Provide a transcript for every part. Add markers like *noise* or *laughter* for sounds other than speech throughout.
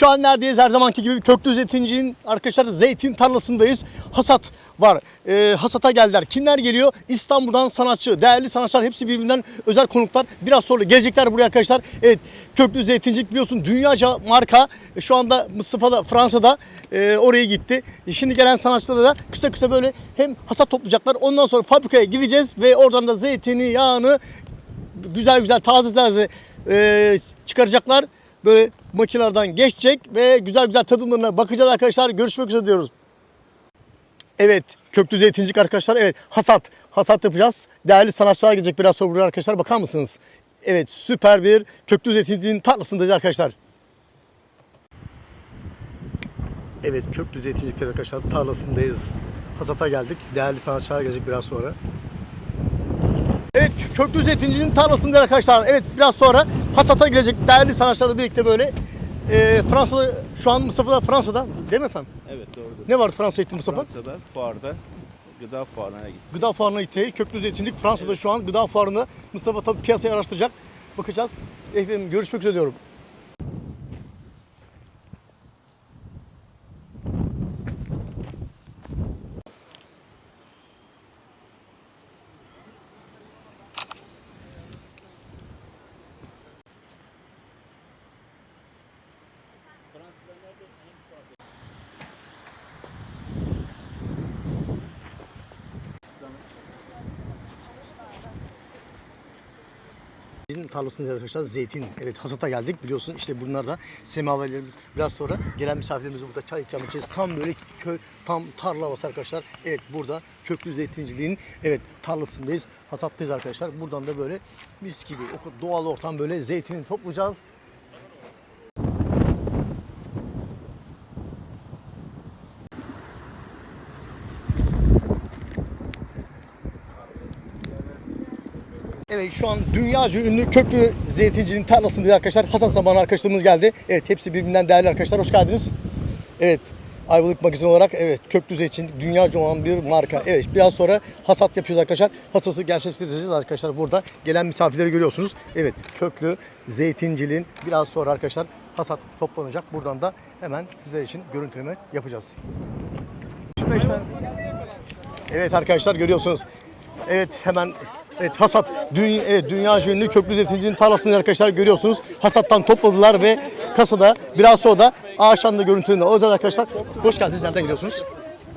Şu an neredeyiz? Her zamanki gibi köklü zeytincinin arkadaşlar zeytin tarlasındayız. Hasat var. Ee, hasata geldiler. Kimler geliyor? İstanbul'dan sanatçı, değerli sanatçılar hepsi birbirinden özel konuklar. Biraz sonra gelecekler buraya arkadaşlar. Evet köklü zeytincilik biliyorsun dünyaca marka. E, Şu anda Mustafa da Fransa'da e, oraya gitti. E, Şimdi gelen sanatçılara da kısa kısa böyle hem hasat toplayacaklar. Ondan sonra fabrikaya gideceğiz ve oradan da zeytini, yağını güzel güzel taze taze e, çıkaracaklar. Böyle makinelerden geçecek ve güzel güzel tadımlarına bakacağız arkadaşlar. Görüşmek üzere diyoruz. Evet, köklü zeytincilik arkadaşlar. Evet, hasat. Hasat yapacağız. Değerli sanatçılar gelecek biraz sonra arkadaşlar. Bakar mısınız? Evet, süper bir köklü zeytinciliğin tarlasındayız arkadaşlar. Evet, köklü zeytincilikler arkadaşlar tarlasındayız. Hasata geldik. Değerli sanatçılar gelecek biraz sonra. Evet köklü zeytincinin tarlasında arkadaşlar. Evet biraz sonra hasata girecek değerli sanatçılarla birlikte böyle. E, Fransa'da şu an Mustafa da Fransa'da değil mi efendim? Evet doğrudur. Ne var Fransa'ya gitti Mustafa? Fransa'da fuarda gıda fuarına gitti. Gıda fuarına gitti. Köklü zeytinlik Fransa'da şu an gıda fuarında. Mustafa tabii piyasayı araştıracak. Bakacağız. Efendim görüşmek üzere diyorum. Tarlasında arkadaşlar zeytin. Evet hasata geldik biliyorsun işte bunlar da semaverlerimiz. Biraz sonra gelen misafirlerimiz burada çay ikram edeceğiz. Tam böyle köy, tam tarla havası arkadaşlar. Evet burada köklü zeytinciliğin evet tarlasındayız. Hasattayız arkadaşlar. Buradan da böyle mis gibi doğal ortam böyle zeytini toplayacağız. Şu an dünyaca ünlü köklü zeytincinin tarlasındayız arkadaşlar. Hasan Saban arkadaşlarımız geldi. Evet hepsi birbirinden değerli arkadaşlar. Hoş geldiniz. Evet Ayvalık magazin olarak evet köklü zeytin dünyaca olan bir marka. Evet biraz sonra hasat yapıyoruz arkadaşlar. Hasatı gerçekleştireceğiz arkadaşlar burada. Gelen misafirleri görüyorsunuz. Evet köklü zeytinciliğin biraz sonra arkadaşlar hasat toplanacak. Buradan da hemen sizler için görüntüleme yapacağız. Evet arkadaşlar görüyorsunuz. Evet hemen Evet hasat dünya, evet, dünya ünlü köklü zeytincinin tarlasını arkadaşlar görüyorsunuz. Hasattan topladılar ve kasada biraz sonra da ağaçtan da görüntülerinde olacağız arkadaşlar. Hoş geldiniz. Nereden geliyorsunuz?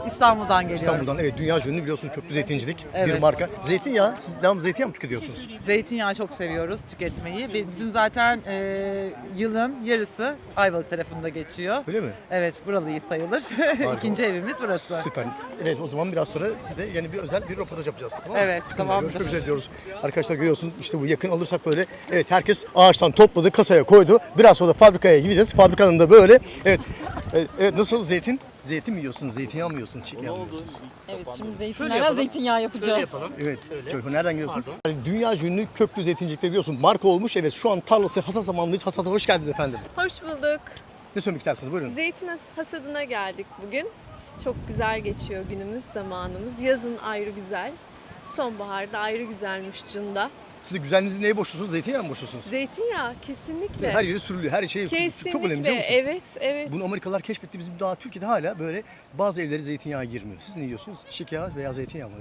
İstanbul'dan geliyorum. İstanbul'dan. Evet dünya ünlü biliyorsunuz köklü zeytincilik bir Evet. marka. Zeytinyağı, siz devam zeytinyağı mı tüketiyorsunuz? Zeytinyağı çok seviyoruz tüketmeyi. Ve Bizim zaten e, yılın yarısı Ayvalık tarafında geçiyor. Öyle mi? Evet buralıyız sayılır. *laughs* İkinci evimiz burası. Süper. Evet o zaman biraz sonra size yeni bir özel bir röportaj yapacağız. Tamam mı? Evet, Sıkıntı yok. tamamdır. Görüşmek üzere diyoruz. Arkadaşlar görüyorsunuz işte bu yakın alırsak böyle. Evet herkes ağaçtan topladı, kasaya koydu. Biraz sonra fabrikaya gideceğiz. Fabrikanın da böyle. Evet. Evet, evet nasıl zeytin? Zeytin mi yiyorsunuz? Zeytinyağı mı yiyorsunuz? Çiğ yağ mı yiyorsunuz? Evet şimdi zeytinlerden zeytinyağı yapacağız. Evet. Şöyle, nereden geliyorsunuz? Yani dünya ünlü köklü zeytincilikte biliyorsun marka olmuş. Evet şu an tarlası hasat zamanındayız. Hasata hoş geldiniz efendim. Hoş bulduk. Ne söylemek istersiniz? Buyurun. Zeytin has- hasadına geldik bugün. Çok güzel geçiyor günümüz, zamanımız. Yazın ayrı güzel. Sonbaharda ayrı güzelmiş Cunda. Siz de güzelliğinizi neye borçlusunuz? Zeytinyağı mı borçlusunuz? Zeytinyağı kesinlikle. Her yeri sürülüyor. Her şey kesinlikle. çok önemli biliyor musun? Evet, evet. Bunu Amerikalılar keşfetti. Bizim daha Türkiye'de hala böyle bazı evlere zeytinyağı girmiyor. Siz ne yiyorsunuz? Çiçek yağı veya zeytinyağı mı?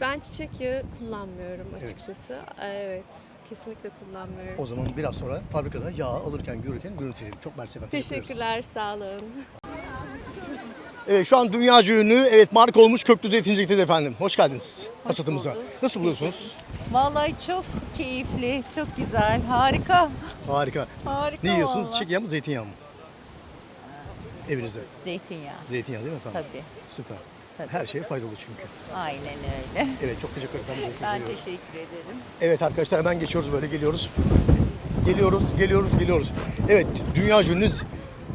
Ben çiçek yağı kullanmıyorum açıkçası. Evet, kesinlikle kullanmıyorum. o zaman biraz sonra fabrikada yağ alırken görürken görüntüleyelim. Çok mersi efendim. Teşekkürler, sağ olun. Evet şu an dünyaca ünlü evet marka olmuş köklü zeytincilikteyiz efendim. Hoş geldiniz hasatımıza. bulduk. Nasıl buluyorsunuz? Vallahi çok keyifli, çok güzel, harika. Harika. Harika Ne yiyorsunuz? vallahi. Çiçek yağı mı zeytinyağı mı? Evinizde. Zeytinyağı Zeytinyağı değil mi efendim? tabii. Süper. Tabii. Her şeye faydalı çünkü. Aynen öyle. Evet çok teşekkür ederim. Görüşmek Ben üzere. teşekkür ederim. Evet arkadaşlar hemen geçiyoruz böyle geliyoruz. Geliyoruz, geliyoruz, geliyoruz. Evet dünya ünlü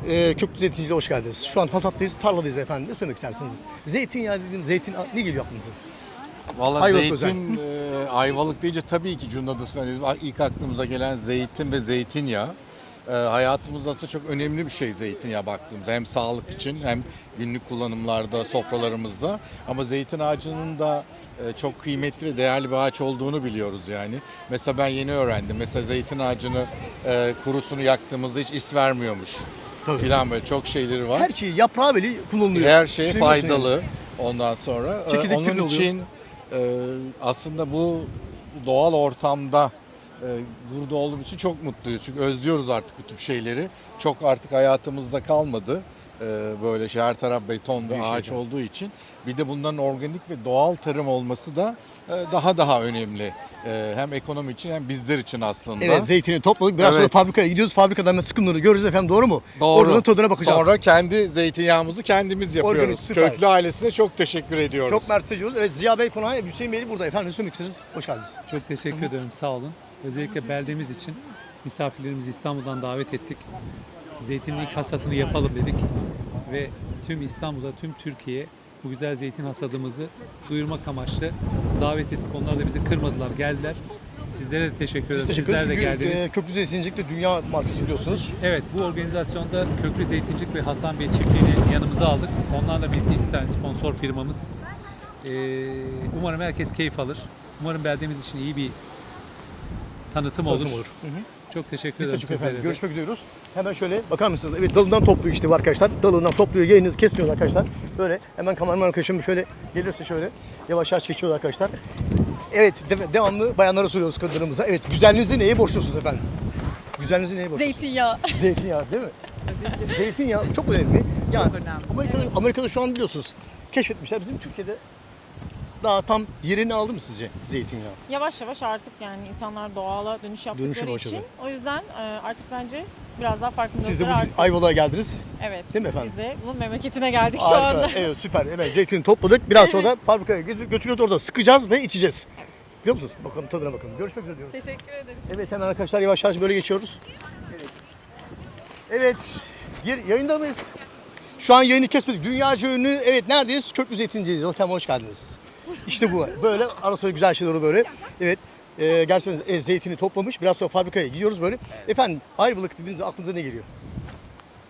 e, köklü zeytinciliğe hoş geldiniz. Şu an hasattayız, tarladayız efendim. Ne söylemek istersiniz? Zeytinyağı dediğim zeytin ne geliyor aklınıza? Ayvalık zeytin, e, Ayvalık deyince tabii ki Cunda'da söyledim. İlk aklımıza gelen zeytin ve zeytinyağı. E, hayatımızda aslında çok önemli bir şey zeytinyağı baktığımızda. Hem sağlık için hem günlük kullanımlarda, sofralarımızda. Ama zeytin ağacının da e, çok kıymetli ve değerli bir ağaç olduğunu biliyoruz yani. Mesela ben yeni öğrendim. Mesela zeytin ağacını e, kurusunu yaktığımızda hiç is vermiyormuş. Tabii. filan böyle çok şeyleri var. Her şeyi yaprağı bile kullanılıyor. Her şey yani. faydalı ondan sonra. Ee, Çekirdekleri Onun oluyor. için e, aslında bu doğal ortamda e, burada olduğumuz için çok mutluyuz. Çünkü özlüyoruz artık bu tip şeyleri. Çok artık hayatımızda kalmadı. E, Böyle şey her taraf beton ve Bir ağaç olduğu için. Bir de bunların organik ve doğal tarım olması da e, daha daha önemli. E, Hem ekonomi için hem bizler için aslında. Evet zeytini topladık. Biraz sonra Evet. fabrikaya gidiyoruz. Fabrikadan da sıkımları görürüz efendim doğru mu? Doğru. Oradan tadına bakacağız. Sonra kendi zeytinyağımızı kendimiz yapıyoruz. Organik, süper. Köklü ailesine çok teşekkür ediyoruz. Çok mersi ediyoruz. Evet Ziya Bey konağı Hüseyin Bey burada efendim. Ne söylemek? Hoş geldiniz. Çok teşekkür ederim, sağ olun. Özellikle beldemiz için misafirlerimizi İstanbul'dan davet ettik. Zeytinin ilk hasatını yapalım dedik ve tüm İstanbul'da, tüm Türkiye bu güzel zeytin hasadımızı duyurmak amaçlı davet ettik. Onlar da bizi kırmadılar, geldiler. Sizlere de teşekkür ederim. teşekkür Sizler de Çünkü geldiniz. e, Köklü Zeytincilik de dünya markası biliyorsunuz. Evet, bu organizasyonda Köklü Zeytincilik ve Hasan Bey çiftliğini yanımıza aldık. Onlarla birlikte iki tane sponsor firmamız. Ee, umarım herkes keyif alır. Umarım beldemiz için iyi bir tanıtım, olur. Tanıtım olur. Hı hı. Çok teşekkür Biz ederim sizlere efendim. Görüşmek üzere diyoruz. Hemen şöyle bakar mısınız? Evet dalından topluyor işte bu arkadaşlar. Dalından topluyor. Yayını kesmiyor arkadaşlar. Böyle hemen kameraman arkadaşım şöyle gelirse şöyle yavaş yavaş geçiyor arkadaşlar. Evet de- devamlı bayanlara soruyoruz kadınlarımıza. Evet güzelliğinizi neye borçlusunuz efendim? Güzelliğinizi neye borçlusunuz? Zeytinyağı. Zeytinyağı değil mi? Zeytinyağı çok önemli. Yani Çok önemli. Amerika'da, Amerika'da şu an biliyorsunuz keşfetmişler. Bizim Türkiye'de daha tam yerini aldı mı sizce zeytinyağı? Yavaş yavaş artık yani insanlar doğala dönüş yaptıkları başladı. için. O yüzden e, artık bence biraz daha Siz de farkındalıkları bugün arttı. Ayvalık'a geldiniz. Evet. Değil mi efendim? Biz de bunun memleketine geldik şu Harika. anda. Evet süper. Evet zeytini topladık. Biraz sonra da fabrikaya götür- götürüyoruz orada sıkacağız ve içeceğiz. Biliyor musunuz? Bakalım tadına bakalım. Görüşmek üzere diyoruz. Teşekkür ederiz. Evet hemen arkadaşlar yavaş yavaş böyle geçiyoruz. Evet. Evet. Gir, yayında mıyız? Şu an yayını kesmedik. Dünyaca ünlü evet neredeyiz? Köklü Zeytinci'deyiz. Efendim hoş geldiniz. İşte bu. Böyle arası güzel şeyler oluyor böyle. Evet. E, gerçekten e, zeytini toplamış. Biraz sonra fabrikaya gidiyoruz böyle. Efendim Ayvalık dediğinizde aklınıza ne geliyor?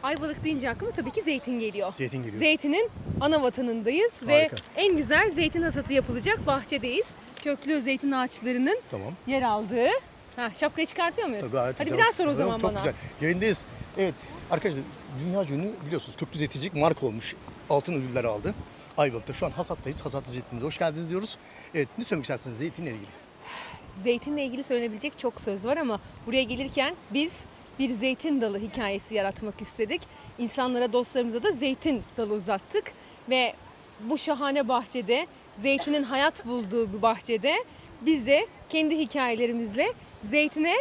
Ayvalık deyince aklıma tabii ki zeytin geliyor. Zeytin geliyor. Zeytinin ana vatanındayız Harika. ve en güzel zeytin hasatı yapılacak bahçedeyiz. Köklü zeytin ağaçlarının Tamam. yer aldığı. Ha, şapkayı çıkartıyor muyuz? Gayet Hadi güzel. bir daha sor o zaman çok bana. güzel. Yayındayız. Evet. Arkadaşlar dünya ünlü biliyorsunuz köklü zeytincilik marka olmuş. Altın ödüller aldı. Ayvalık'ta şu an hasattayız. Hasatlı zeytinimize hoş geldiniz diyoruz. Evet ne söylemek istersiniz zeytinle ilgili? Zeytinle ilgili söylenebilecek çok söz var ama buraya gelirken biz bir zeytin dalı hikayesi yaratmak istedik. İnsanlara, dostlarımıza da zeytin dalı uzattık ve bu şahane bahçede, zeytinin hayat bulduğu bu bahçede biz de kendi hikayelerimizle zeytine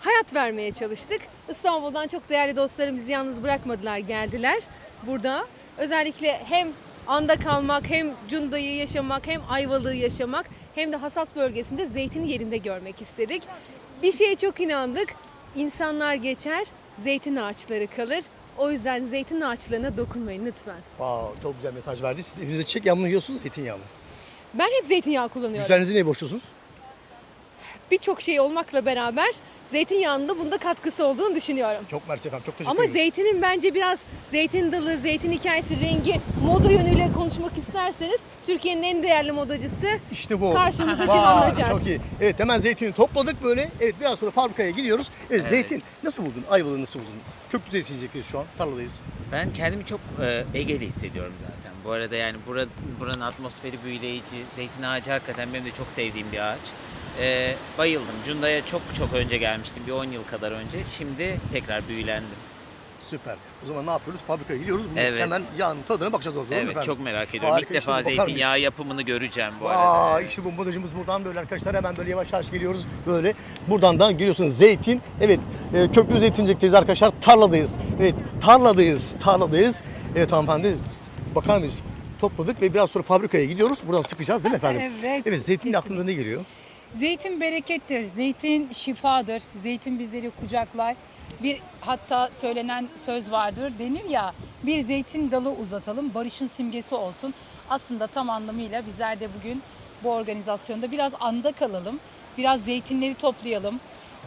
hayat vermeye çalıştık. İstanbul'dan çok değerli dostlarım bizi yalnız bırakmadılar, geldiler. Burada özellikle hem anda kalmak, hem Cunda'yı yaşamak, hem Ayvalık'ı yaşamak, hem de hasat bölgesinde zeytini yerinde görmek istedik. Bir şeye çok inandık. İnsanlar geçer, zeytin ağaçları kalır. O yüzden zeytin ağaçlarına dokunmayın lütfen. Wow, çok güzel mesaj verdi. Siz evinize çiçek yağını yiyorsunuz, zeytinyağı mı? Ben hep zeytinyağı kullanıyorum. Güzelliğinizi neye borçlusunuz? Birçok şey olmakla beraber zeytinyağının da bunda katkısı olduğunu düşünüyorum. Çok mersi efendim. Çok teşekkür Ama ederim. zeytinin bence biraz zeytin dalı, zeytin hikayesi, rengi, moda yönüyle konuşmak isterseniz Türkiye'nin en değerli modacısı İşte bu. karşımıza Vay, Hacer. Çok iyi. Evet hemen zeytini topladık böyle. Evet biraz sonra fabrikaya gidiyoruz. Evet, zeytin nasıl buldun? Ayvalık'ı nasıl buldun? Köklü zeytincilikteyiz şu an. Tarladayız. Ben kendimi çok e, Ege'li hissediyorum zaten. Bu arada yani burası, buranın atmosferi büyüleyici. Zeytin ağacı hakikaten benim de çok sevdiğim bir ağaç. E, bayıldım. Cunda'ya çok çok önce gelmiştim. Bir 10 yıl kadar önce. Şimdi tekrar büyülendim. Süper. O zaman ne yapıyoruz? Fabrikaya gidiyoruz. Bunu Evet. Hemen yağın tadına bakacağız orada. evet efendim? çok merak ediyorum. Harika, İlk defa şimdi bakar zeytinyağı yapımını göreceğim bu arada. Aa, Evet. işte bu modacımız buradan böyle arkadaşlar hemen böyle yavaş yavaş geliyoruz böyle. Buradan da geliyorsunuz zeytin. Evet e, köklü zeytincilikteyiz arkadaşlar. Tarladayız. Evet tarladayız. Tarladayız. Evet hanımefendi bakar mıyız? Topladık ve biraz sonra fabrikaya gidiyoruz. Buradan sıkacağız değil mi efendim? Evet. Evet zeytin kesinlikle. aklınıza ne geliyor? Zeytin berekettir. Zeytin şifadır. Zeytin bizleri kucaklar. Bir hatta söylenen söz vardır denir ya bir zeytin dalı uzatalım barışın simgesi olsun. Aslında tam anlamıyla bizler de bugün bu organizasyonda biraz anda kalalım. Biraz zeytinleri toplayalım.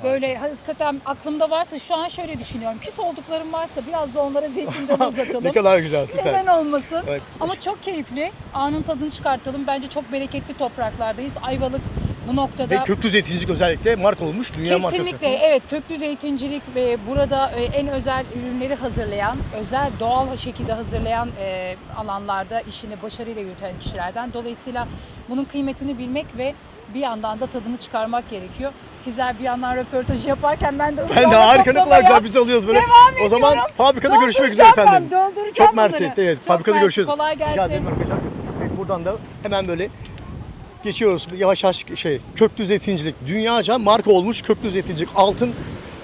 Böyle hakikaten aklımda varsa şu an şöyle düşünüyorum. Küs olduklarım varsa biraz da onlara zeytin *laughs* dalı uzatalım. Ne kadar güzel süper. Neden olmasın? Evet. Ama çok keyifli. Anın tadını çıkartalım. Bence çok bereketli topraklardayız. Ayvalık Bu noktada Ve köklü zeytincilik özellikle marka olmuş. Dünya markası. Kesinlikle evet köklü zeytincilik ve burada e, en özel ürünleri hazırlayan, özel doğal şekilde hazırlayan e, alanlarda işini başarıyla yürüten kişilerden. Dolayısıyla bunun kıymetini bilmek ve bir yandan da tadını çıkarmak gerekiyor. Sizler bir yandan röportajı yaparken ben de Ben de ısrarla harika ne kadar toplamaya güzel biz de alıyoruz böyle. devam o zaman ediyorum. fabrikada görüşmek üzere Dolduracağım efendim. ben, dolduracağım Çok mersi. bunları. Evet, Çok fabrikada mersi, görüşürüz. kolay Rica gelsin. ederim arkadaşlar. Evet, buradan da hemen böyle geçiyoruz. Yavaş yavaş şey köklü zeytincilik. Dünyaca marka olmuş köklü zeytincilik. Altın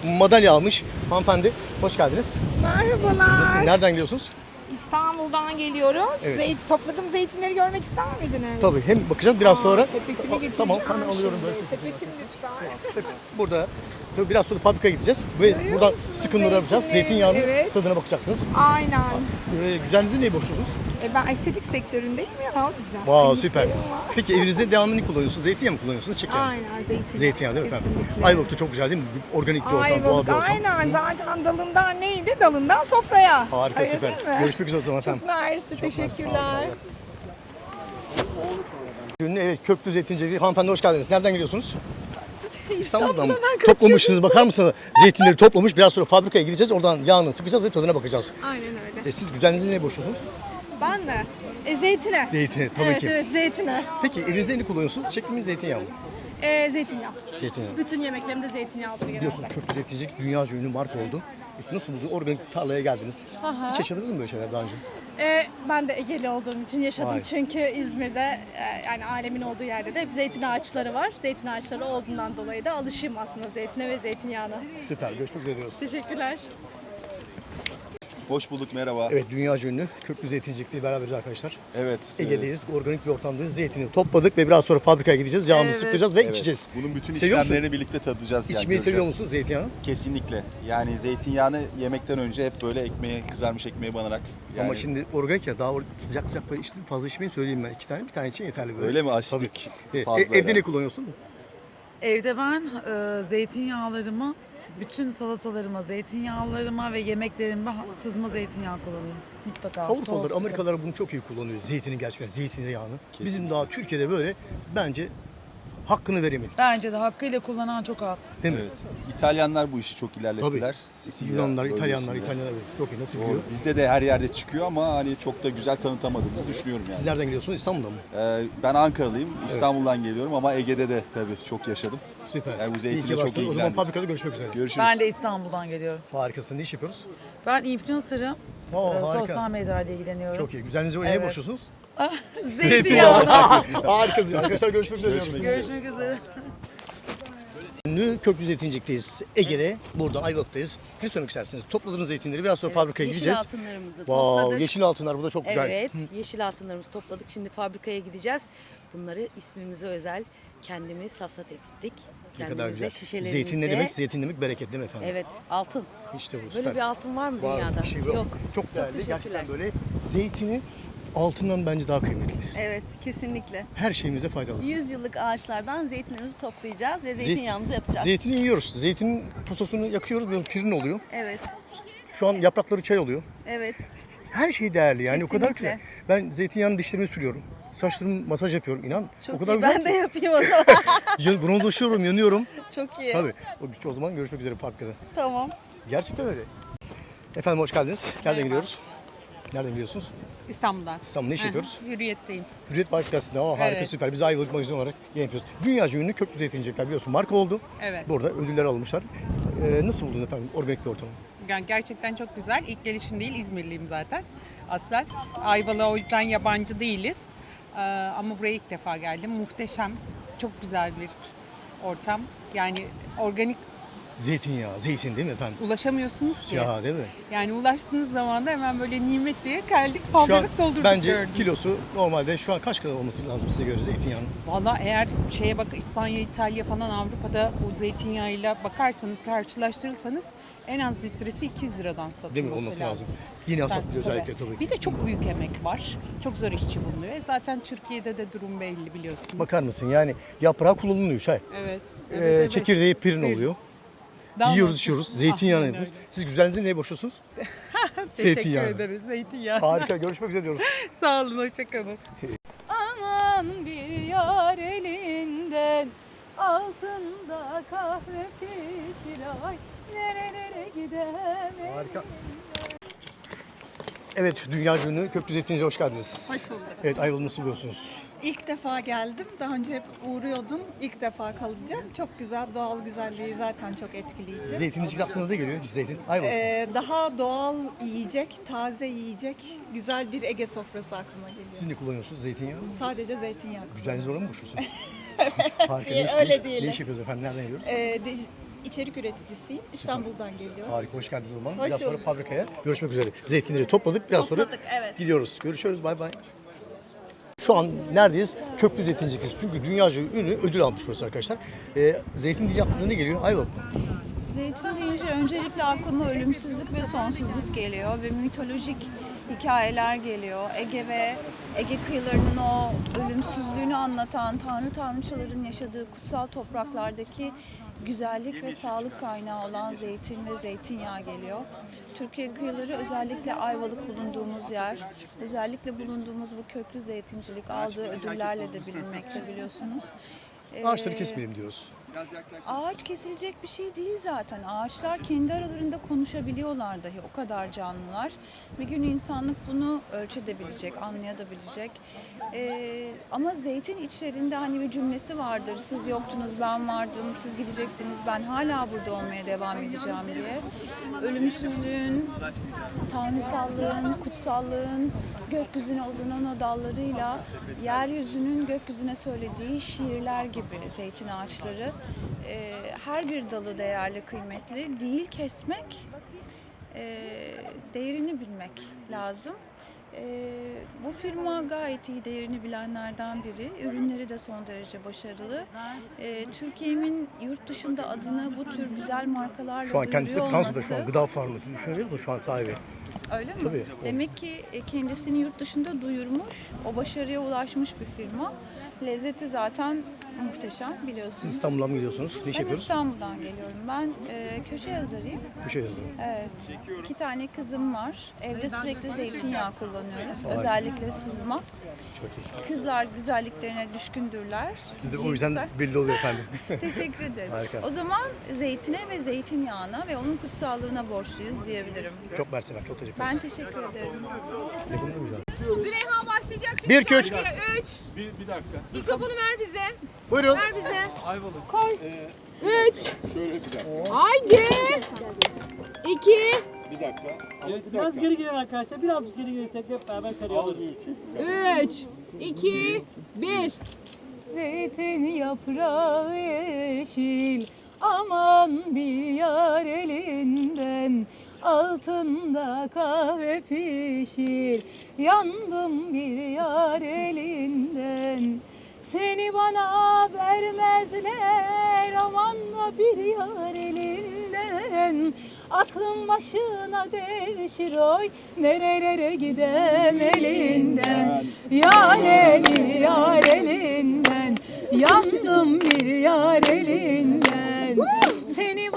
madalya almış. Hanımefendi hoş geldiniz. Merhabalar. Nasılsınız? Nereden geliyorsunuz? İstanbul'dan geliyoruz. Evet. Zeyt, topladığım zeytinleri görmek ister miydiniz? Tabii hem bakacağım biraz Aa, sonra. Sepetimi getireceğim Tamam hemen alıyorum böyle. Sepetim lütfen. Burada tabii biraz sonra fabrikaya gideceğiz ve Görüyor buradan musunuz sıkımları yapacağız. zeytini? Zeytinyağının Evet. tadına bakacaksınız. Aynen. Ee, güzelliğinizi neye borçlusunuz? E ben estetik sektöründeyim ya o yüzden. Wow süper. Peki evinizde devamlı ne kullanıyorsunuz? Zeytinyağı mı kullanıyorsunuz? Çekiyor? Aynen zeytin. Zeytinyağı değil mi efendim? Kesinlikle. Ayvalık'ta çok güzel değil mi? Organik bir ortam, doğal Ayvalık bir ortam. aynen zaten dalından neydi? Dalından sofraya. Harika Öyle süper. değil mi? Görüşmek üzere o zaman efendim. Çok mersi teşekkürler. Ünlü evet, köklü zeytincilik. Hanımefendi hoş geldiniz. Nereden geliyorsunuz? İstanbul'dan mı? Toplamışsınız bakar mısınız? Zeytinleri toplamış. Biraz sonra fabrikaya gideceğiz. Oradan yağını sıkacağız ve tadına bakacağız. Aynen öyle. E, siz güzelliğinizi neye borçlusunuz? Ben mi? E, zeytine. Zeytini tabii evet ki. evet zeytine. Peki evinizde ne kullanıyorsunuz? Çekim mi zeytinyağı mı? E, zeytinyağı. Zeytinyağı. Bütün yemeklerimde zeytinyağı genelde. Biliyorsunuz köklü zeytincilik dünyaca ünlü marka oldu. Nasıl buldu? Organik tarlaya geldiniz. Aha. Hiç yaşadınız mı böyle şeyler daha önce? E, ben de Egeli olduğum için yaşadım. Vay. Çünkü İzmir'de e, yani ailemin olduğu yerde de hep zeytin ağaçları var. Zeytin ağaçları olduğundan dolayı da alışığım aslında zeytine ve zeytinyağına. Süper. Görüşmek üzere diyoruz. Teşekkürler. Hoş bulduk merhaba. Evet dünyaca ünlü köklü zeytincilikle beraberiz arkadaşlar. Evet. e, Ege'deyiz. Organik bir ortamdayız. Zeytini topladık ve biraz sonra fabrikaya gideceğiz. Yağını Evet. sıkacağız ve evet. içeceğiz. Bunun bütün Seviyor musun? işlemlerini birlikte tadacağız. yani, İçmeyi seviyor göreceğiz. musun zeytinyağını? Kesinlikle. Yani zeytinyağını yemekten önce hep böyle ekmeğe, kızarmış ekmeğe banarak. Yani Ama şimdi organik ya daha sıcak sıcak böyle içtim fazla içmeyin söyleyeyim ben. İki tane bir tane için yeterli böyle. Öyle mi? Asitik Evet. fazla E, evde ne kullanıyorsun? Evde ben e, zeytinyağlarımı bütün salatalarıma, zeytinyağlarıma ve yemeklerime ha- sızma zeytinyağı kullanıyorum. Mutlaka. Avrupalılar, soğuk. Amerikalılar bunu çok iyi kullanıyor. Zeytini gerçekten zeytinyağını. Bizim daha Türkiye'de böyle bence hakkını veremedik. Bence de hakkıyla kullanan çok az. Değil mi? Evet. İtalyanlar bu işi çok ilerlettiler. Sicilya Yunanlar, İtalyanlar, bölgesinde. İtalyanlar çok iyi nasıl Doğru. biliyor? Bizde de her yerde çıkıyor ama hani çok da güzel tanıtamadığımızı düşünüyorum yani. Siz nereden geliyorsunuz? İstanbul'dan mı? Ee, ben Ankaralıyım. İstanbul'dan geliyorum ama Ege'de de tabii çok yaşadım. Süper. Yani bu İyi zeytinle çok varsın. O zaman ilgilendim. fabrikada görüşmek üzere. Görüşürüz. Ben de İstanbul'dan geliyorum. Harikasın. Ne iş yapıyoruz? Ben influencer'ım. Oo, E, harika. sosyal medyayla ilgileniyorum. Çok iyi. Güzelinize neye Evet. borçlusunuz? *laughs* Zeytinyağına. *laughs* Harikasın. Arkadaşlar görüşmek üzere. Görüşmek diyoruz. Görüşmek üzere. Ünlü köklü zeytincilikteyiz. Ege'de, burada Ayvalık'tayız. Ne söylemek istersiniz? Topladığınız zeytinleri biraz sonra fabrikaya yeşil gideceğiz. altınlarımızı Wow, topladık. yeşil altınlar burada çok güzel. Evet, yeşil altınlarımızı topladık. Şimdi fabrikaya gideceğiz. Bunları ismimize özel kendimiz hasat ettik. Ne kadar Kendimize güzel. şişelerimizde. Zeytin ne demek? Zeytin demek bereket değil mi efendim? Evet, altın. İşte bu Böyle süper. bir altın var mı Var, dünyada? bir şey yok. Çok değerli. teşekkürler. Gerçekten böyle zeytini altından bence daha kıymetli. Evet, kesinlikle. Her şeyimize faydalı. 100 yıllık ağaçlardan zeytinlerimizi toplayacağız ve Zeyt- zeytinyağımızı yapacağız. Zeytini yiyoruz. Zeytinin posasını yakıyoruz. Böyle pirin oluyor. Evet, Şu an yaprakları çay oluyor. evet. Her şey değerli yani o kadar Kesinlikle. güzel. Ben zeytinyağını dişlerime sürüyorum. Saçlarımı masaj yapıyorum inan. Çok o kadar iyi. güzel Ben ki. de yapayım o zaman. *laughs* Yan- Bronzlaşıyorum, yanıyorum. Çok iyi. Tabii. O, o zaman görüşmek üzere fabrikada. Tamam. Gerçekten öyle. Efendim hoş geldiniz. Nereden Merhaba. gidiyoruz? Nereden gidiyorsunuz? İstanbul'dan. İstanbul ne iş yapıyoruz? Hürriyetteyim. Hürriyet Bankası'nda. Aa, harika Evet. süper. Biz Ayvalık Magazin olarak yayın yapıyoruz. Dünyaca ünlü köklü zeytincilikler biliyorsun marka oldu. Evet. Burada ödüller almışlar. Ee, nasıl buldunuz efendim organik bir ortamı? Yani gerçekten çok güzel. İlk gelişim değil, İzmirliyim zaten. Aslen. Ayvalık'a o yüzden yabancı değiliz. Ee, ama buraya ilk defa geldim. Muhteşem, çok güzel bir ortam. Yani organik Zeytinyağı, zeytin değil mi efendim? ulaşamıyorsunuz ki. Ya değil mi? Yani ulaştığınız zaman da hemen böyle nimet diye an saldırdık, doldurduk bence gördünüz. kilosu normalde şu an kaç kadar olması lazım size göre zeytinyağının? Valla eğer şeye bak İspanya, İtalya falan Avrupa'da bu zeytinyağıyla bakarsanız, karşılaştırırsanız en az litresi 200 liradan satılması Değil mi? Olması lazım. Yine hasat Sen- özellikle tabii. Bir de çok büyük emek var. Çok zor işçi bulunuyor. E zaten Türkiye'de de durum belli biliyorsunuz. Bakar mısın yani yaprağı kullanılıyor çay. Evet. Ee, evet, evet. Çekirdeği Pirin. oluyor. Damla Yiyoruz içiyoruz. Zeytinyağını Aynen yapıyoruz. öyle. Siz güzelinizi neye boşuyorsunuz? *laughs* Teşekkür Zeytinyağı. ederiz. Zeytinyağı. Harika. Görüşmek üzere diyoruz. *laughs* Sağ olun. Hoşçakalın. Aman bir yar elinden Altında kahve pişir ay nerelere gidemedim. Harika. Evet, Dünya Günü Köklü Zeytinci'ye hoş geldiniz. Hoş bulduk. Evet, Ayvalık'ı nasıl buluyorsunuz? İlk defa geldim. Daha önce hep uğruyordum. İlk defa kalacağım. Çok güzel, doğal güzelliği zaten çok etkileyici. Zeytincilik aklına ne geliyor? Zeytin, Ayvalık. Ee, daha doğal yiyecek, taze yiyecek, güzel bir Ege sofrası aklıma geliyor. Siz ne kullanıyorsunuz? Zeytinyağı mı? Sadece zeytinyağı. Güzelliğiniz orada mı koşuyorsunuz? Harika. Ee, Ne iş, öyle ne iş- değil. Ne iş yapıyorsunuz efendim? Nereden geliyoruz? Ee, de- içerik üreticisiyim. İstanbul'dan geliyorum. Harika, hoş geldiniz o zaman. Hoş biraz sonra bulduk. fabrikaya görüşmek üzere. Zeytinleri topladık, biraz Topladık, sonra evet. gidiyoruz. Görüşürüz, bay bay. Şu an neredeyiz? Köklü Zeytincilik'teyiz. Çünkü dünyaca ünlü ödül almış burası arkadaşlar. Ee, zeytin dili aklına ne geliyor? Ayvalık mı? Zeytin deyince öncelikle aklıma ölümsüzlük ve sonsuzluk geliyor ve mitolojik hikayeler geliyor. Ege ve Ege kıyılarının o ölümsüzlüğünü anlatan tanrı tanrıçaların yaşadığı kutsal topraklardaki güzellik ve sağlık kaynağı olan zeytin ve zeytinyağı geliyor. Türkiye kıyıları özellikle Ayvalık bulunduğumuz yer, özellikle bulunduğumuz bu köklü zeytincilik aldığı ödüllerle de bilinmekte biliyorsunuz. Ağaçları Ee, kesmeyelim diyoruz. Ağaç kesilecek bir şey değil zaten. Ağaçlar kendi aralarında konuşabiliyorlar dahi. O kadar canlılar. Bir gün insanlık bunu ölçedebilecek, anlayabilecek. Ee, ama zeytin içlerinde hani bir cümlesi vardır. Siz yoktunuz, ben vardım. Siz gideceksiniz, ben hala burada olmaya devam edeceğim diye. Ölümsüzlüğün, tanrısallığın, kutsallığın gökyüzüne uzanan o dallarıyla yeryüzünün gökyüzüne söylediği şiirler gibi zeytin ağaçları. Ee, her bir dalı değerli, kıymetli. Değil kesmek, ee, değerini bilmek lazım. Ee, bu firma gayet iyi değerini bilenlerden biri. Ürünleri de son derece başarılı. Ee, Türkiye'min yurt dışında adını bu tür güzel markalarla Şu an kendisi de duyuruyor Fransa'da şu an gıda fuarında düşünüyoruz da şu an sahibi. Öyle mi? Tabii. Demek ki e, kendisini yurt dışında duyurmuş, o başarıya ulaşmış bir firma. Lezzeti zaten muhteşem biliyorsunuz. Siz İstanbul'dan mı gidiyorsunuz? Ne iş Ben? İstanbul'dan geliyorum. Ben e, köşe yazarıyım. Şey yazdım. Evet. İki tane kızım var. Evde sürekli zeytinyağı kullanıyoruz. Harika. Özellikle sızma. Çok iyi. Kızlar güzelliklerine düşkündürler. Siz de o yüzden Cinsel. belli oluyor efendim. *laughs* *laughs* Teşekkür ederim. Harika. O zaman zeytine ve zeytinyağına ve onun kutsallığına borçluyuz diyebilirim. Çok mersi çok teşekkür Ben teşekkür ederim. Züleyha başlayacak. Bir, iki, üç. Üç. Bir, bir dakika. Mikrofonu ver bize. Buyurun. Ver bize. Ayvalık. Koy. Üç. Şöyle bir dakika. Haydi. İki. Bir dakika. Biraz geri gelin arkadaşlar. Birazcık geri gelirsek hep beraber kareye alırız. Üç. İki. Bir. Zeytin yaprağı yeşil aman bir yar elinden altında kahve pişir. Yandım bir yar elinden. Seni bana vermezler aman da bir yar elinden. Aklım başına devşir oy Nerelere gidem elinden. Yar eli yar elinden. Yandım bir yar elinden. Seni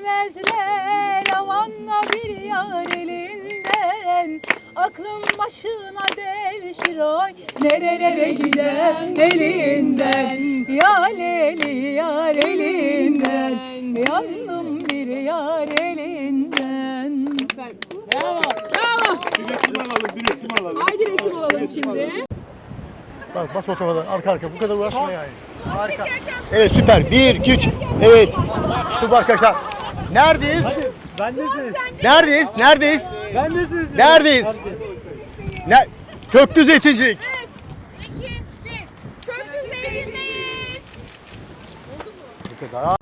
bana vermezler Aman da bir yar elinden Aklım başına devşir oy Nerelere gidem elinden Yar eli yar elinden Yandım bir yar elinden Bravo. Bravo. Bir resim alalım, bir resim alalım. Haydi resim alalım şimdi. Bak bas fotoğraflar arka arka bu kadar uğraşma yani. Harika. Evet süper. Bir, iki, üç. Evet. İşte bu arkadaşlar. Neredeyiz? Bendesiniz. Neredeyiz? Neredeyiz? Bendesiniz. Neredeyiz? Ne? Köklü zeytincilik. İki. Bir. Köprü zeytindeyiz. Bu kadar.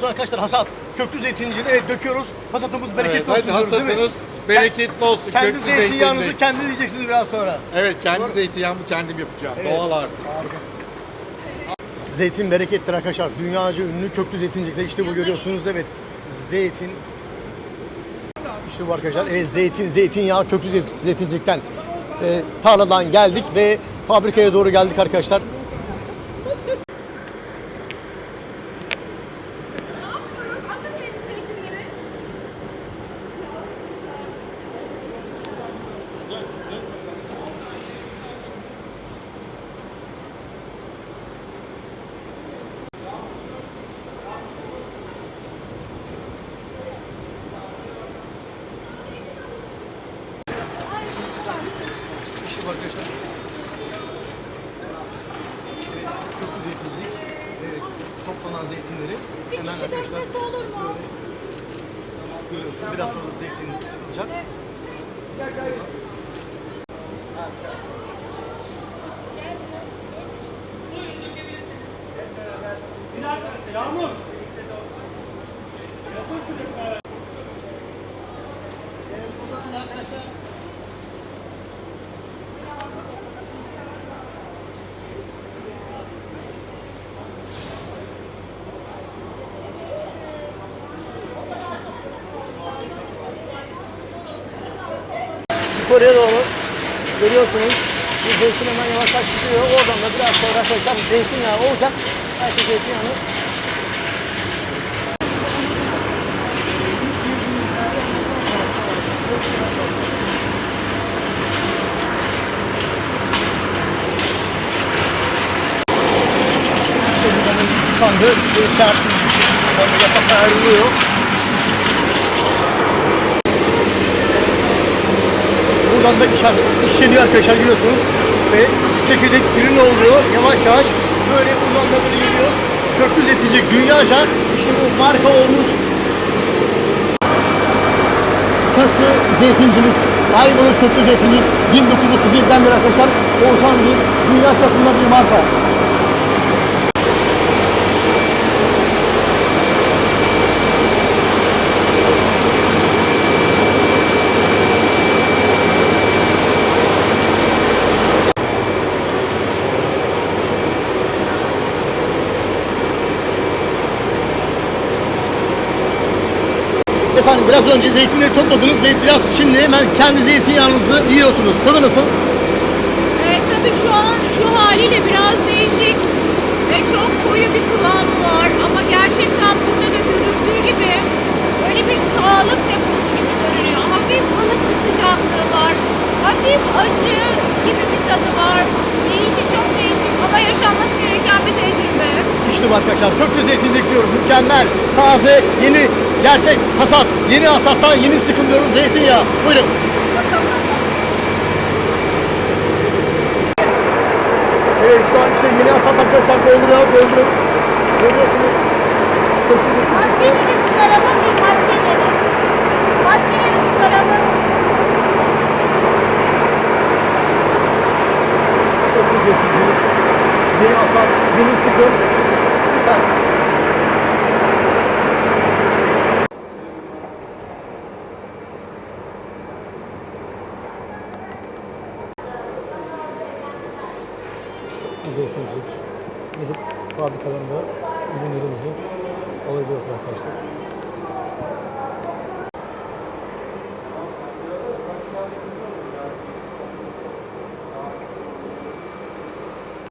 Sonra Arkadaşlar hasat. Köklü zeytinciliği evet döküyoruz. Hasatımız bereketli olsun diyoruz değil mi? bereketli olsun. Kendi köklü zeytinyağınızı kendiniz yiyeceksiniz biraz sonra. Evet, kendi Doğru. zeytinyağımı kendim yapacağım. Evet. Doğal artık. Zeytin berekettir arkadaşlar. Dünyaca ünlü köklü zeytincilikler. İşte bu görüyorsunuz evet. Zeytin. İşte bu arkadaşlar. Evet, zeytin, zeytinyağı köklü zeyt- zeytincilikten. e, tarladan geldik ve fabrikaya doğru geldik arkadaşlar. İşte bu arkadaşlar. Köklü zeytincilik. Evet, toplanan zeytinleri hemen arkadaşlar böyle görüyorsunuz. Biraz sonra zeytin sıkılacak. Yağmur. Yukarıya doğru görüyorsunuz. Bu zeytin hemen yavaş yavaş çıkıyor. Oradan da biraz sonra arkadaşlar zeytinyağı olacak. Belki zeytinyağını sandı. Bir sert bir yaprak ayrılıyor. Buradan da işleniyor arkadaşlar görüyorsunuz. Ve çekirdek ürün oluyor. Yavaş yavaş böyle buradan da böyle geliyor. Köklü zeytincilik dünyaca işte bu marka olmuş köklü zeytincilik, Ayvalık köklü zeytincilik 1937'den beri arkadaşlar oluşan bir dünya çapında bir marka. Efendim biraz önce zeytinleri topladınız ve biraz şimdi hemen kendi zeytinyağınızı yiyorsunuz. Tadı nasıl? Evet tabii şu an şu haliyle biraz değişik ve çok koyu bir kıvamı var ama gerçekten burada da görüldüğü gibi böyle bir sağlık deposu gibi görünüyor. Hafif ılık bir sıcaklığı var. Hafif acı gibi bir tadı var. Değişik çok değişik ama yaşanması gereken bir tecrübe. İşte bu arkadaşlar köklü zeytincilik diyoruz. Mükemmel, taze, yeni, gerçek hasat. Yeni hasattan yeni sıkımlıyoruz zeytinyağı. Buyurun. Evet şu an işte yeni hasat arkadaşlar dolduruyor, dolduruyor. Görüyorsunuz. Maskeleri çıkaralım bir maskeleri. Maskeleri çıkaralım. Yeni hasat, yeni sıkım. Süper.